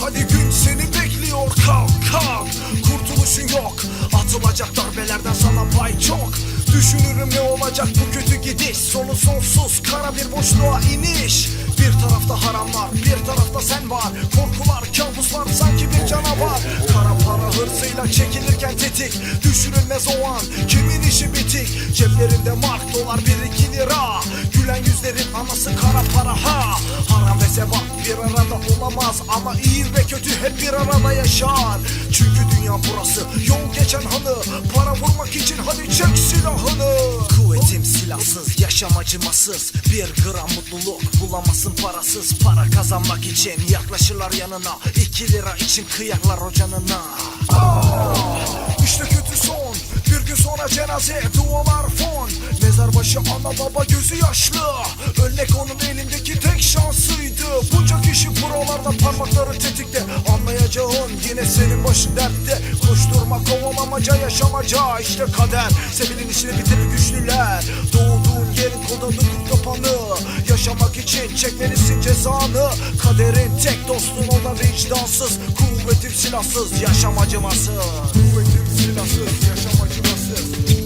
Hadi gün seni bekliyor kalk kalk. Kurtuluşun yok Atılacak darbelerden sana pay çok. Düşünürüm ne olacak bu kötü gidiş. Sonu sonsuz kara bir boşluğa iniş Bir tarafta haramlar bir tarafta sen var. Korkular kabuslar sanki bir canavar. Kara para hırsıyla çekilirken tetik. Düşürülmez o an kimin işi bitik? Ceplerinde mark dolar bir iki lira. Gülen yüzlerin anası kara para ha. Haram ve sevap bir arada olamaz Ama iyi ve kötü hep bir arada yaşar. Çünkü dünya burası yol geçen hanı Para vurmak için hadi çek silahını. Kuvvetim silahsız yaşam acımasız. Bir gram mutluluk bulamazsın parasız. Para kazanmak için yaklaşırlar yanına. İki lira için kıyarlar o canına. İşte kötü son Gün sonra cenaze dualar fon. Mezar başı ana baba gözü yaşlı. Ölmek onun elindeki tek şansıydı. Bunca kişi buralarda parmakları tetikte. Anlayacağın yine senin başın dertte. Koşturma kovalamaca yaşamaca. İşte kader. Sevilin işini bitirir güçlüler. Doğduğun yerin kodalı kurt kapanı. Yaşamak için çekmelisin cezanı. Kaderin tek dostun o da vicdansız. Kuvvetim silahsız yaşam acımasız Kuvvetim silahsız yaşam acımasız Kuvvetim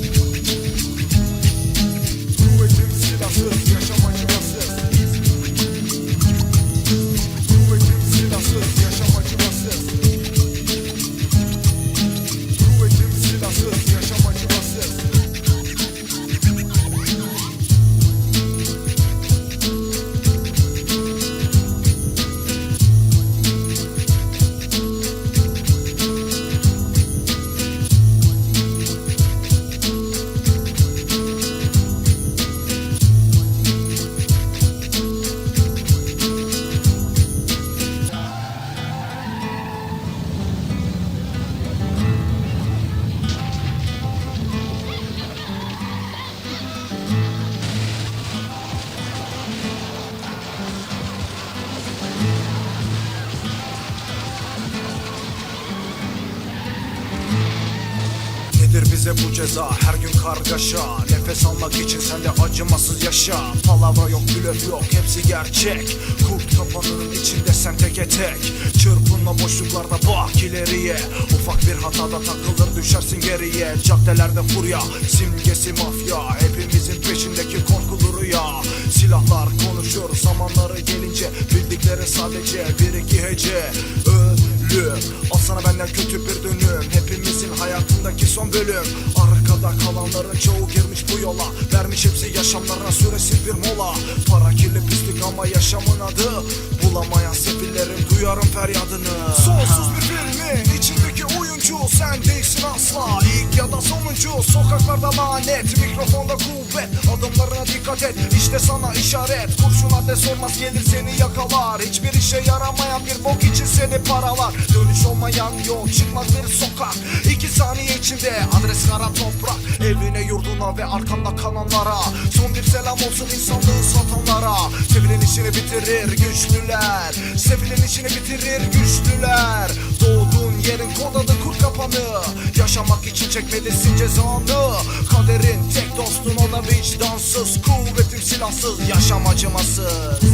Nedir bize bu ceza? Her gün kargaşa. Nefes almak için sen de acımasız yaşa. Palavra yok blöf yok hepsi gerçek. Kurt kapanının içinde sen teke tek Çırpınma boşluklarda bak ileriye. Ufak bir hatada takılır düşersin geriye. Caddelerde furya simgesi mafya. Hepimizin peşindeki korkulu rüya. Silahlar konuşur zamanları gelince Bildikleri sadece bir iki hece. Ölüm Al sana benden kötü bir dönüm. Hepimizin hayatındaki son bölüm. Arkada kalanların çoğu girmiş bu yola. Vermiş hepsi yaşamlarına süresiz bir mola. Para kirli pislik ama yaşamın adı. Bulamayan sefillerin duyarım feryadını. Sonsuz bir filmin içindeki oyuncu Sen değilsin asla ya da sonuncu Sokaklarda lanet mikrofonda kuvvet. Adımlarına dikkat et işte sana işaret. Kurşun adres sormaz gelir seni yakalar. Hiçbir işe yaramayan bir bok için seni paralar. Dönüş olmayan yol çıkmaz bir sokak. İki saniye içinde adres kara toprak. Evine yurduna ve arkanda kalanlara. Son bir selam olsun insanlığı satanlara. Sevilin işini bitirir güçlüler. Sevilin işini bitirir güçlüler. Doğduğun yerin kodalı kur kapanı Yaşamak için çekmelisin cezanı. Kaderin tek dostun o da vicdansız Kuvvetim silahsız yaşam acımasız